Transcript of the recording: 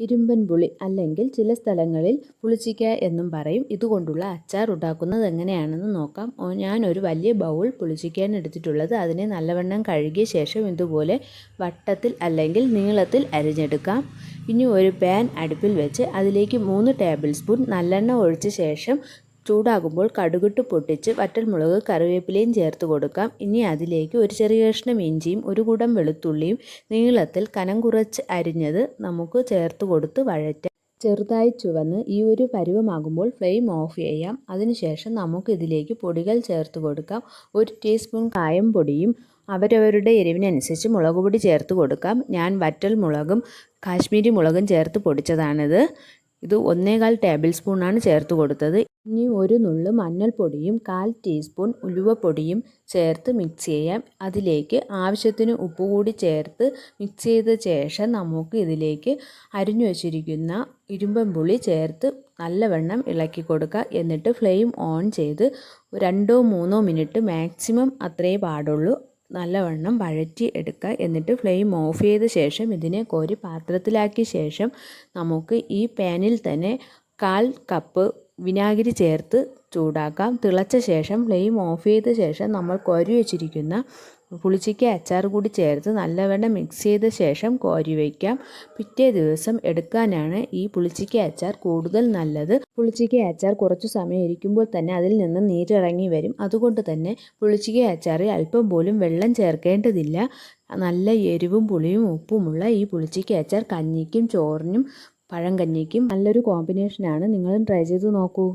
ഇരുമ്പൻ പുളി അല്ലെങ്കിൽ ചില സ്ഥലങ്ങളിൽ പുളിച്ചിക്ക എന്നും പറയും. ഇതുകൊണ്ടുള്ള അച്ചാർ ഉണ്ടാക്കുന്നത് എങ്ങനെയാണെന്ന് നോക്കാം. ഞാനൊരു വലിയ ബൗൾ പുളിച്ചിക്കാൻ എടുത്തിട്ടുള്ളത്. അതിനെ നല്ലവണ്ണം കഴുകിയ ശേഷം ഇതുപോലെ വട്ടത്തിൽ അല്ലെങ്കിൽ നീളത്തിൽ അരിഞ്ഞെടുക്കാം. ഇനി ഒരു പാൻ അടുപ്പിൽ വെച്ച് അതിലേക്ക് മൂന്ന് ടേബിൾ സ്പൂൺ നല്ലെണ്ണ ഒഴിച്ച ശേഷം ചൂടാകുമ്പോൾ കടുകിട്ട് പൊട്ടിച്ച് വറ്റൽമുളക് കറിവേപ്പിലയും ചേർത്ത് കൊടുക്കാം. ഇനി അതിലേക്ക് ഒരു ചെറിയ കഷ്ണം ഇഞ്ചിയും ഒരു കുടം വെളുത്തുള്ളിയും നീളത്തിൽ കനം കുറച്ച് അരിഞ്ഞത് നമുക്ക് ചേർത്ത് കൊടുത്ത് വഴറ്റാം ചെറുതായി ചുവന്ന് ഈ ഒരു പരുവമാകുമ്പോൾ ഫ്ലെയിം ഓഫ് ചെയ്യാം. അതിനുശേഷം നമുക്ക് ഇതിലേക്ക് പൊടികൾ ചേർത്ത് കൊടുക്കാം. ഒരു ടീസ്പൂൺ കായം പൊടിയും അവരവരുടെ എരിവിനനുസരിച്ച് മുളക് പൊടി ചേർത്ത് കൊടുക്കാം. ഞാൻ വറ്റൽ മുളകും കാശ്മീരി മുളകും ചേർത്ത് പൊടിച്ചതാണിത്. ഇത് ഒന്നേകാൽ ടേബിൾ സ്പൂണാണ് ചേർത്ത് കൊടുത്തത്. ഇനി ഒരു നുള്ളു മഞ്ഞൾപ്പൊടിയും കാൽ ടീസ്പൂൺ ഉലുവപ്പൊടിയും ചേർത്ത് മിക്സ് ചെയ്യാം. അതിലേക്ക് ആവശ്യത്തിന് ഉപ്പ് കൂടി ചേർത്ത് മിക്സ് ചെയ്ത ശേഷം നമുക്ക് ഇതിലേക്ക് അരിഞ്ഞു വച്ചിരിക്കുന്ന ഇരുമ്പൻ പുളി ചേർത്ത് നല്ലവണ്ണം ഇളക്കി കൊടുക്കുക. എന്നിട്ട് ഫ്ലെയിം ഓൺ ചെയ്ത് രണ്ടോ മൂന്നോ മിനിറ്റ് മാക്സിമം അത്രേ പാടുള്ളൂ. നല്ലവണ്ണം വഴറ്റി എടുക്കുക. എന്നിട്ട് ഫ്ലെയിം ഓഫ് ചെയ്ത ശേഷം ഇതിനെ കോരി പാത്രത്തിലാക്കിയ ശേഷം നമുക്ക് ഈ പാനിൽ തന്നെ കാൽ കപ്പ് വിനാഗിരി ചേർത്ത് ചൂടാക്കാം. തിളച്ച ശേഷം ഫ്ലെയിം ഓഫ് ചെയ്ത ശേഷം നമ്മൾ കോരി വെച്ചിരിക്കുന്ന പുളിച്ചിക്ക അച്ചാർ കൂടി ചേർത്ത് നല്ലവണ്ണം മിക്സ് ചെയ്ത ശേഷം കോരി വയ്ക്കാം. പിറ്റേ ദിവസം എടുക്കാനാണ് ഈ പുളിച്ചിക്ക അച്ചാർ കൂടുതൽ നല്ലത്. പുളിച്ചിക്ക അച്ചാർ കുറച്ചു സമയം ഇരിക്കുമ്പോൾ തന്നെ അതിൽ നിന്ന് നീരിറങ്ങി വരും. അതുകൊണ്ട് തന്നെ പുളിച്ചിക്ക അച്ചാറിൽ അല്പം പോലും വെള്ളം ചേർക്കേണ്ടതില്ല. നല്ല എരിവും പുളിയും ഉപ്പുമുള്ള ഈ പുളിച്ചിക്ക അച്ചാർ കഞ്ഞിക്കും ചോറിനും പഴം കഞ്ഞിക്കും നല്ലൊരു കോമ്പിനേഷനാണ് നിങ്ങളും ട്രൈ ചെയ്ത് നോക്കൂ.